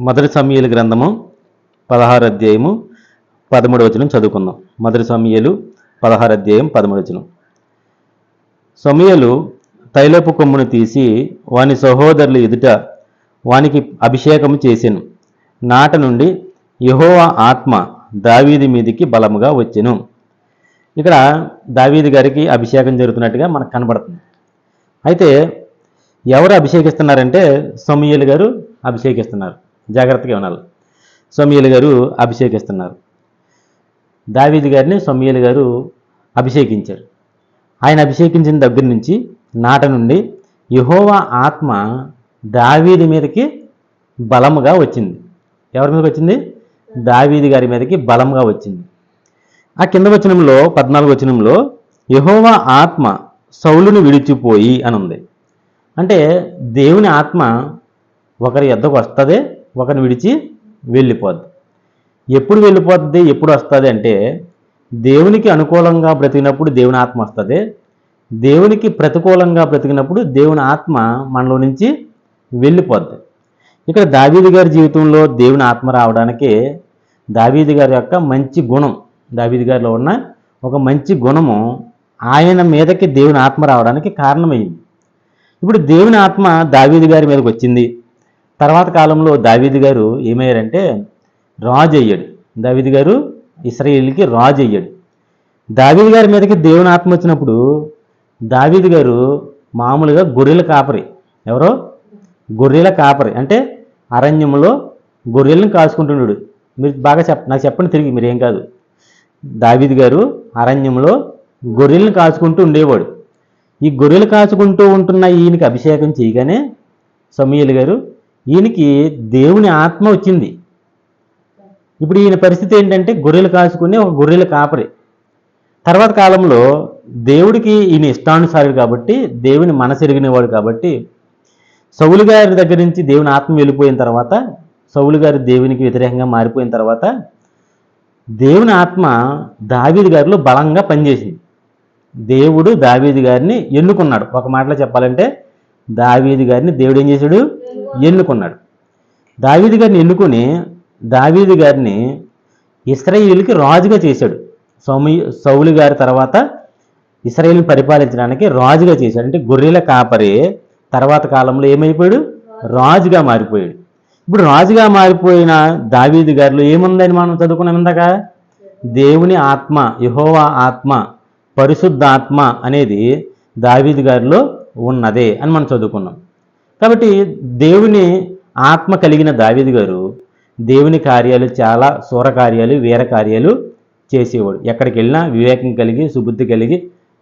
మొదటి సమయలు గ్రంథము పదహారు అధ్యాయము పదమూడు వచనం చదువుకుందాం. మొదటి సమయలు పదహారు అధ్యాయం పదమూడు వచనం. సమయలు తైలపు కొమ్మును తీసి వాని సహోదరుల ఎదుట వానికి అభిషేకము చేసెను. నాట నుండి యహోవా ఆత్మ దావీది మీదికి బలముగా వచ్చెను. ఇక్కడ దావీది గారికి అభిషేకం జరుగుతున్నట్టుగా మనకు కనబడుతుంది. అయితే ఎవరు అభిషేకిస్తున్నారంటే సొమియలు గారు అభిషేకిస్తున్నారు. జాగ్రత్తగా వినాలి సొమియలు గారు అభిషేకిస్తున్నారు. దావీది గారిని సొమియలు గారు అభిషేకించారు. ఆయన అభిషేకించిన దగ్గర నుంచి నాట నుండి యహోవా ఆత్మ దావీది మీదకి బలముగా వచ్చింది. ఎవరి మీదకి వచ్చింది? దావీది గారి మీదకి బలముగా వచ్చింది. ఆ కింద వచనంలో పద్నాలుగు వచనంలో యహోవా ఆత్మ సౌలును విడిచిపోయి అని ఉంది. అంటే దేవుని ఆత్మ ఒకరి ఎద్దకు వస్తుంది ఒకరిని విడిచి వెళ్ళిపోద్ది. ఎప్పుడు వెళ్ళిపోద్ది ఎప్పుడు వస్తుంది అంటే దేవునికి అనుకూలంగా బ్రతికినప్పుడు దేవుని ఆత్మ వస్తుంది. దేవునికి ప్రతికూలంగా బ్రతికినప్పుడు దేవుని ఆత్మ మనలో నుంచి వెళ్ళిపోద్ది. ఇక్కడ దావీది గారి జీవితంలో దేవుని ఆత్మ రావడానికి దావీది గారి యొక్క మంచి గుణం దావీది గారిలో ఉన్న ఒక మంచి గుణము ఆయన మీదకి దేవుని ఆత్మ రావడానికి కారణమైంది. ఇప్పుడు దేవుని ఆత్మ దావీది గారి మీదకి వచ్చింది. తర్వాత కాలంలో దావీది గారు ఏమయ్యారంటే రాజు అయ్యాడు దావీది గారు ఇస్రాయేల్కి రాజు అయ్యాడు దావీది గారి మీదకి దేవుని ఆత్మ వచ్చినప్పుడు దావీది గారు మామూలుగా గొర్రెల కాపరి. ఎవరో? గొర్రెల కాపరి. అంటే అరణ్యంలో గొర్రెలను కాసుకుంటున్నాడు. మీరు బాగా చెప్ నాకు చెప్పండి తిరిగి మీరేం కాదు. దావీది గారు అరణ్యంలో గొర్రెలను కాచుకుంటూ ఉండేవాడు. ఈ గొర్రెలు కాచుకుంటూ ఉంటున్న ఈయనకి అభిషేకం చేయగానే సమీయులు గారు ఈయనకి దేవుని ఆత్మ వచ్చింది. ఇప్పుడు ఈయన పరిస్థితి ఏంటంటే గొర్రెలు కాసుకుని ఒక గొర్రెల కాపరి. తర్వాత కాలంలో దేవుడికి ఈయన ఇష్టానుసారుడు కాబట్టి దేవుని మనసెరిగినవాడు కాబట్టి సౌలు గారి దగ్గర నుంచి దేవుని ఆత్మ వెళ్ళిపోయిన తర్వాత సౌలు గారు దేవునికి వ్యతిరేకంగా మారిపోయిన తర్వాత దేవుని ఆత్మ దావీది గారిలో బలంగా పనిచేసింది. దేవుడు దావీది గారిని ఎన్నుకున్నాడు. ఒక మాటలో చెప్పాలంటే దావీది గారిని దేవుడు ఏం చేశాడు? ఎన్నుకున్నాడు. దావీది గారిని ఎన్నుకొని దావీది గారిని ఇస్రాయిల్కి రాజుగా చేశాడు. సౌమి సౌలు గారి తర్వాత ఇస్రాయిల్ని పరిపాలించడానికి రాజుగా చేశాడు. అంటే గొర్రెల కాపరి తర్వాత కాలంలో ఏమైపోయాడు? రాజుగా మారిపోయాడు. ఇప్పుడు రాజుగా మారిపోయిన దావీది గారిలో ఏముందని మనం చదువుకున్నాం ఇందాక? దేవుని ఆత్మ యహోవా ఆత్మ పరిశుద్ధ ఆత్మ అనేది దావీది గారిలో ఉన్నదే అని మనం చదువుకున్నాం. కాబట్టి దేవుని ఆత్మ కలిగిన దావిది గారు దేవుని కార్యాలు చాలా సూర కార్యాలు వీర కార్యాలు చేసేవాడు. ఎక్కడికి వెళ్ళినా వివేకం కలిగి సుబుద్ధి కలిగి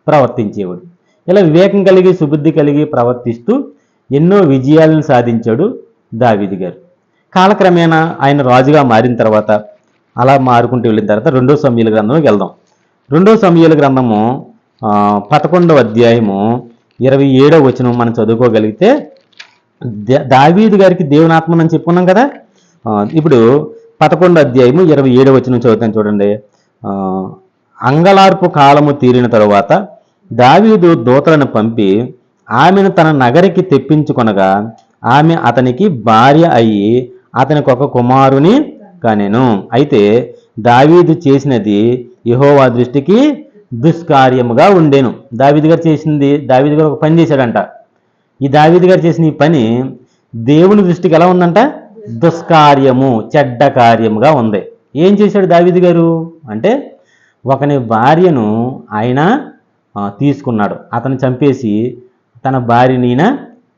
ప్రవర్తించేవాడు. ఇలా వివేకం కలిగి సుబుద్ధి కలిగి ప్రవర్తిస్తూ ఎన్నో విజయాలను సాధించాడు దావిది గారు. కాలక్రమేణా ఆయన రాజుగా మారిన తర్వాత అలా మారుకుంటూ వెళ్ళిన తర్వాత రెండో సమయాల గ్రంథంలోకి వెళ్దాం. రెండో సమయాల గ్రంథము పదకొండవ అధ్యాయము ఇరవై ఏడవ వచనం మనం చదువుకోగలిగితే దావీదు గారికి దేవునాత్మని చెప్పుకున్నాం కదా? ఇప్పుడు పదకొండు అధ్యాయము ఇరవై ఏడవ వచ్చిన చదువుతాను చూడండి. అంగలార్పు కాలము తీరిన తరువాత దావీదు దూతలను పంపి ఆమెను తన నగరికి తెప్పించుకొనగా ఆమె అతనికి భార్య అయి అతనికి ఒక కుమారుని కనెను. అయితే దావీదు చేసినది యహోవా దృష్టికి దుష్కార్యముగా ఉండేను. దావీదు గారు చేసింది దావీదు గారు ఒక పని చేశాడంట. ఈ దావీదు గారు చేసిన ఈ పని దేవుని దృష్టికి ఎలా ఉందంట? దుష్కార్యము చెడ్డ కార్యముగా ఉంది. ఏం చేశాడు దావీదు గారు? అంటే ఒకని భార్యను ఆయన తీసుకున్నాడు. అతను చంపేసి తన భార్యని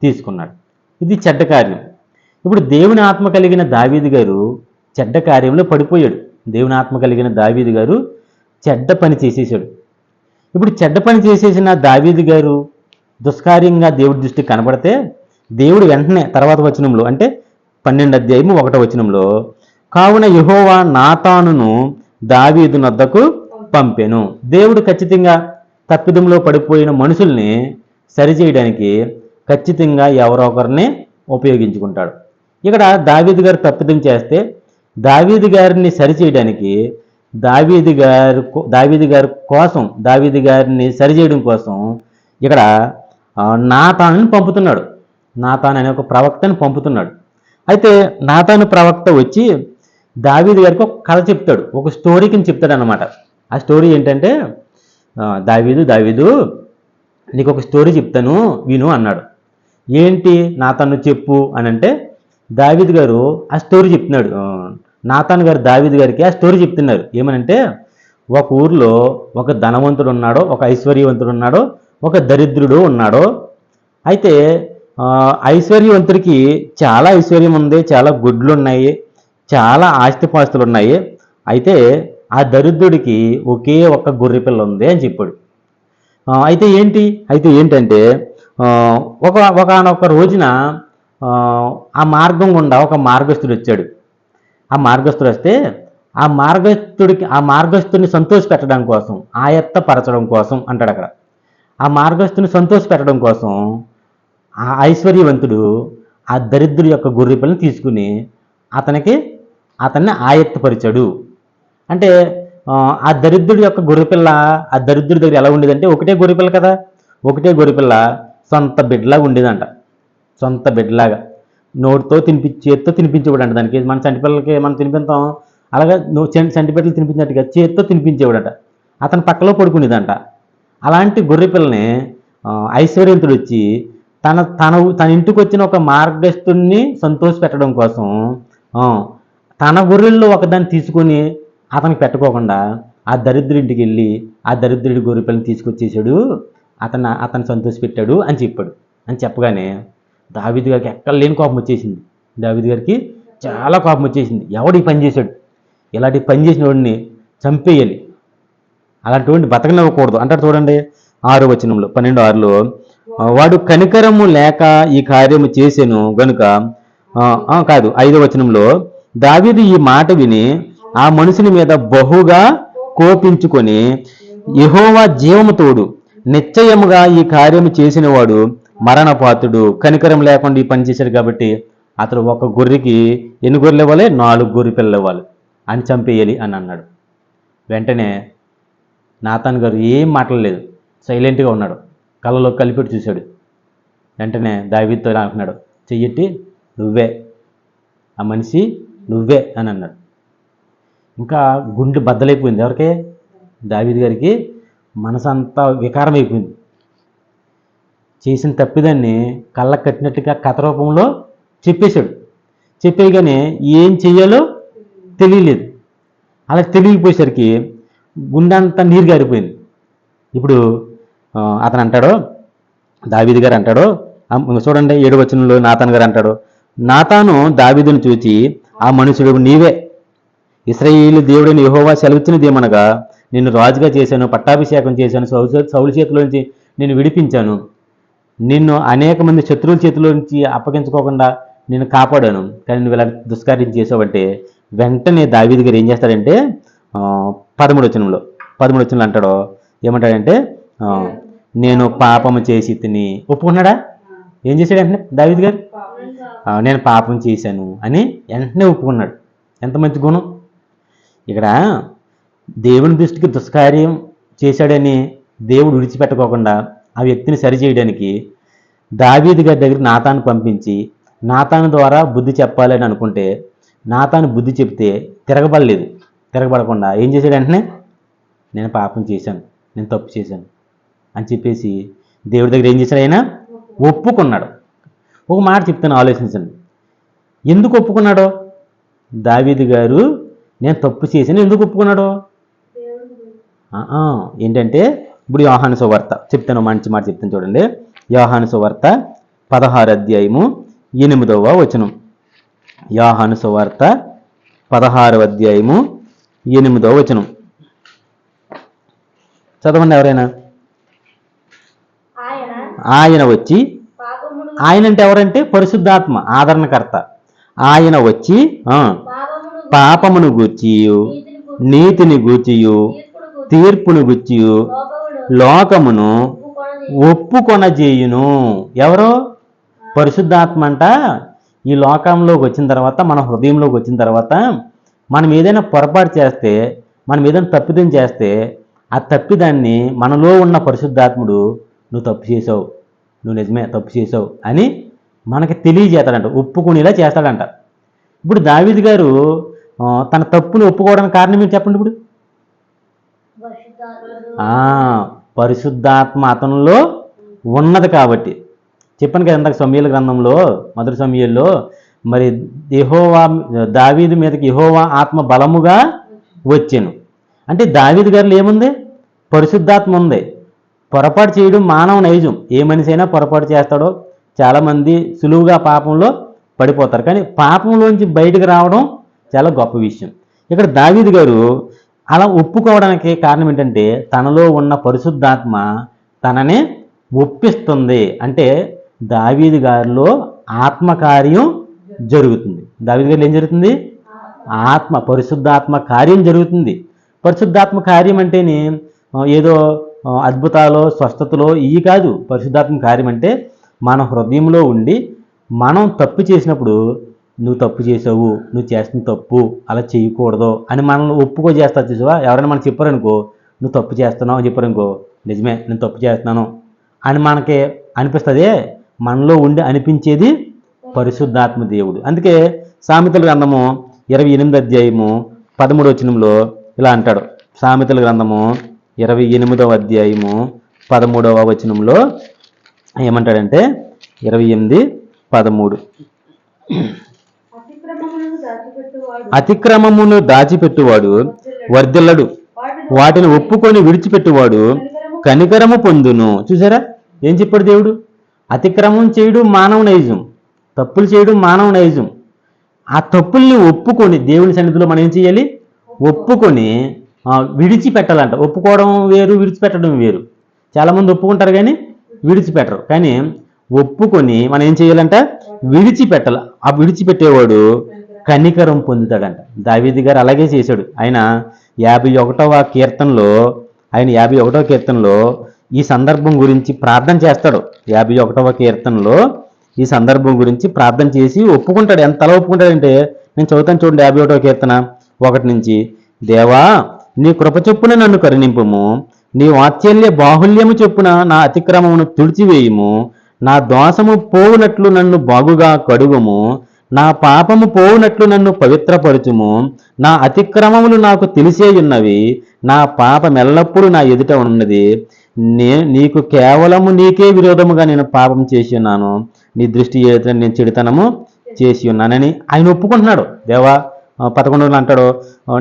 తీసుకున్నాడు. ఇది చెడ్డ కార్యం. ఇప్పుడు దేవుని ఆత్మ కలిగిన దావీదు గారు చెడ్డ కార్యంలో పడిపోయాడు. దేవుని ఆత్మ కలిగిన దావీదు గారు చెడ్డ పని చేసేసాడు. ఇప్పుడు చెడ్డ పని చేసేసిన దావీదు గారు దుష్కార్యంగా దేవుడి దృష్టికి కనబడితే దేవుడు వెంటనే తర్వాత వచనంలో అంటే పన్నెండు అధ్యాయము ఒకటో వచనంలో కావున యహోవా నాతానును దావీదు నద్దకు పంపెను. దేవుడు ఖచ్చితంగా తప్పిదంలో పడిపోయిన మనుషుల్ని సరిచేయడానికి ఖచ్చితంగా ఎవరో ఒకరిని ఉపయోగించుకుంటాడు. ఇక్కడ దావీదు గారు తప్పిదం చేస్తే దావీదు గారిని సరిచేయడానికి దావీది గారు దావీది గారి కోసం దావీది గారిని సరిచేయడం కోసం ఇక్కడ నాతానని పంపుతున్నాడు. నాతాన్ అనే ఒక ప్రవక్తని పంపుతున్నాడు. అయితే నాతాను ప్రవక్త వచ్చి దావీదు గారికి ఒక కథ చెప్తాడు. ఒక స్టోరీ కింద చెప్తాడు అనమాట ఆ స్టోరీ ఏంటంటే దావీదు దావీదు నీకు ఒక స్టోరీ చెప్తాను విను అన్నాడు. ఏంటి నాతను చెప్పు అని అంటే దావీద్ గారు ఆ స్టోరీ చెప్తున్నాడు. నాతాన్ గారు దావీద్ గారికి ఆ స్టోరీ చెప్తున్నారు. ఏమనంటే ఒక ఊర్లో ఒక ధనవంతుడు ఉన్నాడో ఒక ఐశ్వర్యవంతుడు ఉన్నాడో ఒక దరిద్రుడు ఉన్నాడో. అయితే ఐశ్వర్యవంతుడికి చాలా ఐశ్వర్యం ఉంది చాలా గుడ్లు ఉన్నాయి చాలా ఆస్తిపాస్తులు ఉన్నాయి అయితే ఆ దరిద్రుడికి ఒకే ఒక్క గొర్రె పిల్ల ఉంది అని చెప్పాడు. అయితే ఏంటి? అయితే ఏంటంటే ఒక ఒకనొక రోజున ఆ, ఆ మార్గం గుండా ఒక మార్గస్థుడు వచ్చాడు. ఆ మార్గస్థుడు వస్తే ఆ మార్గస్థుడికి ఆ మార్గస్థుడిని సంతోష పెట్టడం కోసం ఆయత్త పరచడం కోసం అంటాడు అక్కడ. ఆ మార్గస్థుని సంతోష పెట్టడం కోసం ఆ ఐశ్వర్యవంతుడు ఆ దరిద్రుడి యొక్క గొర్రె పిల్లని తీసుకుని అతనికి అతన్ని ఆయత్తపరిచాడు. అంటే ఆ, దరిద్రుడి యొక్క గొర్రెపిల్ల ఆ దరిద్రుడి దగ్గర ఎలా ఉండేదంటే ఒకటే గొర్రెపిల్ల కదా? ఒకటే గొర్రెపిల్ల సొంత బిడ్డలాగా ఉండేదంట. సొంత బిడ్డలాగా. నోటితో తినిపించి చేత్తో తినిపించేవాడు అంట దానికి. మన చంటి పిల్లలకి మనం తినిపిస్తాం. అలాగే నువ్వు చంటి చంటి బిడ్డలు తినిపించినట్టుగా చేత్తో తినిపించేవాడట. అతని పక్కలో పడుకునేదంట. అలాంటి గొర్రె పిల్లని వచ్చి తన తన తన ఇంటికి వచ్చిన ఒక మార్గస్థుడిని సంతోష పెట్టడం కోసం తన గొర్రెల్లో ఒకదాన్ని తీసుకొని అతనికి పెట్టుకోకుండా ఆ దరిద్రుడింటికి వెళ్ళి ఆ దరిద్రుడి గొర్రెపిల్లని తీసుకొచ్చేసాడు. అతను అతను సంతోష పెట్టాడు అని చెప్పాడు. అని చెప్పగానే దావిద్ గారికి ఎక్కడ లేని కోపం వచ్చేసింది. దావిద్ గారికి చాలా కోపం వచ్చేసింది. ఎవడు ఈ పని చేశాడు? ఇలాంటి పని చేసిన వాడిని చంపేయాలి. అలాంటివంటి బతకనివ్వకూడదు. అంటారు చూడండి ఆరు వచనంలో పన్నెండు ఆరులో వాడు కనికరము లేక ఈ కార్యము చేసెను గనుక కాదు ఐదో వచనంలో దావీదు ఈ మాట విని ఆ మనుషుని మీద బహుగా కోపించుకొని యహోవా జీవము తోడు నిశ్చయముగా ఈ కార్యము చేసిన వాడు మరణపాతుడు కనికరం లేకుండా ఈ పని చేశాడు కాబట్టి అతడు ఒక గొర్రెకి ఎన్ని గొర్రెలు ఇవ్వాలి? నాలుగు గొర్రె పిల్లలు ఇవ్వాలి. అని చంపేయాలి అని అన్నాడు. వెంటనే నాతాన్ గారు ఏం మాట్లాడలేదు. సైలెంట్గా ఉన్నాడు. కళ్ళలో కలిపెట్టి చూశాడు. వెంటనే దావీద్తో అంటున్నాడు. చెయ్యట్టి నువ్వే. ఆ మనిషి నువ్వే అని అన్నాడు. ఇంకా గుండె బద్దలైపోయింది. ఎవరికి? దావీద్ గారికి మనసంతా వికారం అయిపోయింది చేసిన తప్పిదాన్ని కళ్ళ కట్టినట్టుగా కథ రూపంలో చెప్పేశాడు. చెప్పేయగానే ఏం చెయ్యాలో తెలియలేదు. అలా తెలియపోయేసరికి గుండె అంతా నీరు గారిపోయింది. ఇప్పుడు అతను అంటాడు దావీది గారు అంటాడు చూడండి ఏడు వచనంలో నాతాన్ గారు అంటాడు నాతాను దావీదును చూచి ఆ మనుషుడు నీవే. ఇస్రాయేలు దేవుడిని యహోవా సెలవిచ్చినదేమనగా నిన్ను రాజుగా చేశాను పట్టాభిషేకం చేశాను సౌలు సౌలు చేతిలోంచి నేను విడిపించాను. నిన్ను అనేక మంది శత్రువుల చేతిలోంచి అప్పగించుకోకుండా నేను కాపాడాను. కానీ నువ్వు ఇలా దుష్కార్యం చేసావంటే వెంటనే దావీది గారు ఏం చేస్తాడంటే పదమూడు వచనంలో పదమూడు వచనంలో అంటాడు ఏమంటాడంటే నేను పాపము చేసి తిని ఒప్పుకున్నాడా? ఏం చేశాడు వెంటనే? దావిద్ గారు? నేను పాపం చేశాను అని వెంటనే ఒప్పుకున్నాడు. ఎంత మంచి గుణం. ఇక్కడ దేవుని దృష్టికి దుష్కార్యం చేశాడని దేవుడు విడిచిపెట్టుకోకుండా ఆ వ్యక్తిని సరిచేయడానికి దావీదు గారి దగ్గర నాతాను పంపించి నాతాను ద్వారా బుద్ధి చెప్పాలని అనుకుంటే నాతాను బుద్ధి చెప్తే తిరగబడలేదు. తిరగబడకుండా ఏం చేశాడు వెంటనే? నేను పాపం చేశాను నేను తప్పు చేశాను అని చెప్పేసి దేవుడి దగ్గర ఏం చేశాడు ఆయన? ఒప్పుకున్నాడు. ఒక మాట చెప్తాను ఆలోచించండి. ఎందుకు ఒప్పుకున్నాడో? దావీదు గారు నేను తప్పు చేశాను ఎందుకు ఒప్పుకున్నాడు? ఏంటంటే ఇప్పుడు యోహాను సువార్త చెప్తాను మంచి మాట చెప్తాను చూడండి. యోహాను సువార్త పదహారు అధ్యాయము ఎనిమిదవ వచనం. యోహాను సువార్త పదహారవ అధ్యాయము ఎనిమిదవ వచనం. చదవండి ఎవరైనా? ఆయన వచ్చి ఆయన అంటే ఎవరంటే? పరిశుద్ధాత్మ ఆదరణకర్త. ఆయన వచ్చి పాపమును గూర్చియు నీతిని గు- నీతిని గూర్చియు తీర్పును గు- తీర్పును గూర్చియు లోకమును ఒప్పుకొనజేయును. ఎవరో? పరిశుద్ధాత్మ అంట. ఈ లోకంలోకి వచ్చిన తర్వాత మన హృదయంలోకి వచ్చిన తర్వాత మనం ఏదైనా పొరపాటు చేస్తే మనం ఏదైనా తప్పిదం చేస్తే ఆ తప్పిదాన్ని మనలో ఉన్న పరిశుద్ధాత్ముడు నువ్వు తప్పు చేసావు. నువ్వు నిజమే తప్పు చేసావు అని మనకి తెలియజేస్తాడంట ఒప్పుకునేలా చేస్తాడంట. ఇప్పుడు దావీదు గారు తన తప్పును ఒప్పుకోవడానికి కారణం ఏంటి చెప్పండి ఇప్పుడు? పరిశుద్ధాత్మ అతనిలో ఉన్నది కాబట్టి. చెప్పాను కదా ఇందాక సమయాల గ్రంథంలో మొదటి సమయంలో మరి ఇహోవా దావీదు మీదకి ఇహోవా ఆత్మ బలముగా వచ్చాను. అంటే దావీదు గారిలో ఏముంది? పరిశుద్ధాత్మ ఉంది. పొరపాటు చేయడం మానవ నైజం. ఏ మనిషి అయినా పొరపాటు చేస్తాడో చాలామంది సులువుగా పాపంలో పడిపోతారు. కానీ పాపంలోంచి బయటకు రావడం చాలా గొప్ప విషయం. ఇక్కడ దావీదు గారు అలా ఒప్పుకోవడానికి కారణం ఏంటంటే తనలో ఉన్న పరిశుద్ధాత్మ తనని ఒప్పిస్తుంది. అంటే దావీదు గారిలో ఆత్మకార్యం జరుగుతుంది. దావీదు గారిలో ఏం జరుగుతుంది? ఆత్మ. పరిశుద్ధాత్మ కార్యం జరుగుతుంది. పరిశుద్ధాత్మ కార్యం అంటేనే ఏదో అద్భుతాలు స్వస్థతలో ఇవి కాదు. పరిశుద్ధాత్మ కార్యం అంటే మన హృదయంలో ఉండి మనం తప్పు చేసినప్పుడు నువ్వు తప్పు చేసావు నువ్వు చేస్తున్న తప్పు అలా చేయకూడదు అని మనల్ని ఒప్పుకో చేస్తా చూసావా? ఎవరైనా మనం చెప్పారనుకో నువ్వు తప్పు చేస్తున్నావు అని చెప్పారనుకో నిజమే నేను తప్పు చేస్తున్నాను అని మనకి అనిపిస్తుంది? మనలో ఉండి అనిపించేది పరిశుద్ధాత్మ దేవుడు. అందుకే సామెతల గ్రంథము ఇరవై ఎనిమిది అధ్యాయము పదమూడు వచనంలో ఇలా అంటాడు. సామెతల గ్రంథము ఇరవై ఎనిమిదవ అధ్యాయము పదమూడవ వచనంలో ఏమంటాడంటే ఇరవై ఎనిమిది పదమూడు. అతిక్రమమును దాచిపెట్టువాడు వర్ధిల్లడు. వాటిని ఒప్పుకొని విడిచిపెట్టువాడు కనికరము పొందును. చూసారా? ఏం చెప్పాడు దేవుడు? అతిక్రమం చేయడు మానవ నైజం తప్పులు చేయడం మానవ నైజం ఆ తప్పుల్ని ఒప్పుకొని దేవుని సన్నిధిలో మనం ఏం చేయాలి? ఒప్పుకొని విడిచిపెట్టాలంట. ఒప్పుకోవడం వేరు విడిచిపెట్టడం వేరు. చాలామంది ఒప్పుకుంటారు కానీ విడిచిపెట్టరు. కానీ ఒప్పుకొని మనం ఏం చేయాలంట? విడిచిపెట్టాలి. ఆ విడిచిపెట్టేవాడు కనికరం పొందుతాడంట. దావీది గారు అలాగే చేశాడు. ఆయన యాభై ఒకటవ కీర్తనలో ఆయన యాభై ఒకటవ కీర్తనలో ఈ సందర్భం గురించి ప్రార్థన చేస్తాడు. యాభై ఒకటవ కీర్తనలో ఈ సందర్భం గురించి ప్రార్థన చేసి ఒప్పుకుంటాడు. ఎంతలా ఒప్పుకుంటాడంటే నేను చదువుతాను చూడండి యాభై ఒకటో కీర్తన ఒకటి నుంచి. దేవా నీ కృప చొప్పున నన్ను కరుణింపుము. నీ వాత్సల్య బాహుల్యము చొప్పున నా అతిక్రమమును తుడిచివేయుము. నా దోషము పోవునట్లు నన్ను బాగుగా కడుగుము. నా పాపము పోవునట్లు నన్ను పవిత్రపరచుము. నా అతిక్రమములు నాకు తెలిసే ఉన్నవి నా పాపం ఎల్లప్పుడూ నా ఎదుట ఉన్నది. నే నీకు కేవలము నీకే విరోధముగా నేను పాపం చేసి ఉన్నాను. నీ దృష్టి ఎదుట నేను చెడుతనము చేసి ఉన్నానని ఆయన ఒప్పుకుంటున్నాడు. దేవా పదకొండు అంటాడు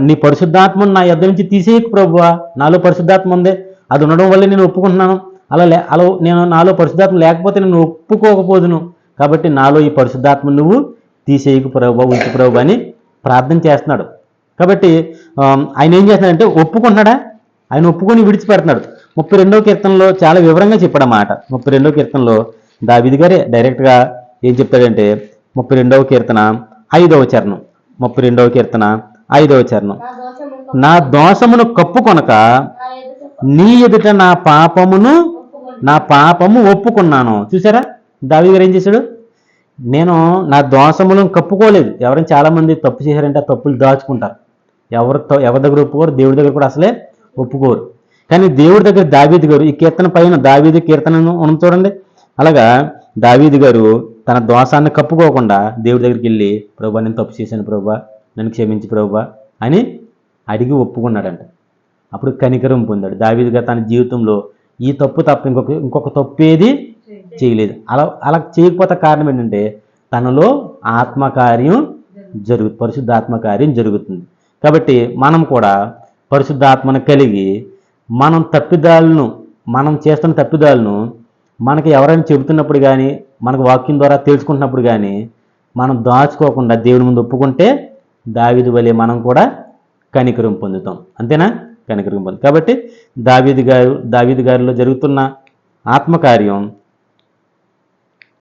నీ పరిశుద్ధాత్మను నా యొద్ద నుంచి తీసేయకు ప్రభువా నాలో పరిశుద్ధాత్మ ఉంది అది ఉండడం వల్ల నేను ఒప్పుకుంటున్నాను. అలా లే అలా నేను నాలో పరిశుద్ధాత్మ లేకపోతే నేను ఒప్పుకోకపోదును. కాబట్టి నాలో ఈ పరిశుద్ధాత్మ నువ్వు తీసేయకు ప్రభు ఉంచు ప్రభు అని ప్రార్థన చేస్తున్నాడు. కాబట్టి ఆయన ఏం చేస్తున్నాడంటే ఒప్పుకుంటున్నాడా? ఆయన ఒప్పుకొని విడిచిపెడుతున్నాడు. ముప్పై రెండవ కీర్తనలో చాలా వివరంగా చెప్పాడు మాట ముప్పై రెండవ కీర్తనలో దావిది గారే డైరెక్ట్గా ఏం చెప్తాడంటే ముప్పై రెండవ కీర్తన ఐదవ చరణం. ముప్పై రెండవ కీర్తన ఐదవ చరణం. నా దోషమును కప్పుకొనక నీ ఎదుట నా పాపమును నా పాపము ఒప్పుకున్నాను. చూసారా? దావి గారు ఏం చేశాడు? నేను నా దోషములను కప్పుకోలేదు. ఎవరైనా చాలా మంది తప్పు చేశారంటే ఆ తప్పులు దాచుకుంటారు. ఎవరు ఎవరి దగ్గర ఒప్పుకోరు? దేవుడి దగ్గర కూడా అసలే ఒప్పుకోరు. కానీ దేవుడి దగ్గర దావీది గారు ఈ కీర్తన పైన దావీది కీర్తనను మనం చూడండి. అలాగా దావీది గారు తన దోషాన్ని కప్పుకోకుండా దేవుడి దగ్గరికి వెళ్ళి ప్రభా నేను తప్పు చేశాను ప్రభా నన్ను క్షమించి ప్రభా అని అడిగి ఒప్పుకున్నాడంట. అప్పుడు కనికరం పొందాడు. దావీదు గారు తన జీవితంలో ఈ తప్పు తప్ప ఇంకొక ఇంకొక తప్పు ఏది చేయలేదు. అలా అలా చేయకపోతే కారణం ఏంటంటే తనలో ఆత్మకార్యం జరుగు పరిశుద్ధాత్మకార్యం జరుగుతుంది. కాబట్టి మనం కూడా పరిశుద్ధాత్మను కలిగి మనం తప్పిదాలను మనం చేస్తున్న తప్పిదాలను మనకి ఎవరైనా చెబుతున్నప్పుడు కానీ మనకు వాక్యం ద్వారా తెలుసుకుంటున్నప్పుడు కానీ మనం దాచుకోకుండా దేవుని ముందు ఒప్పుకుంటే దావిది వలె మనం కూడా కనికరం పొందుతాం. అంతేనా? కనికరం పొందుతాం. కాబట్టి దావీది గారు దావీది గారిలో జరుగుతున్న ఆత్మకార్యం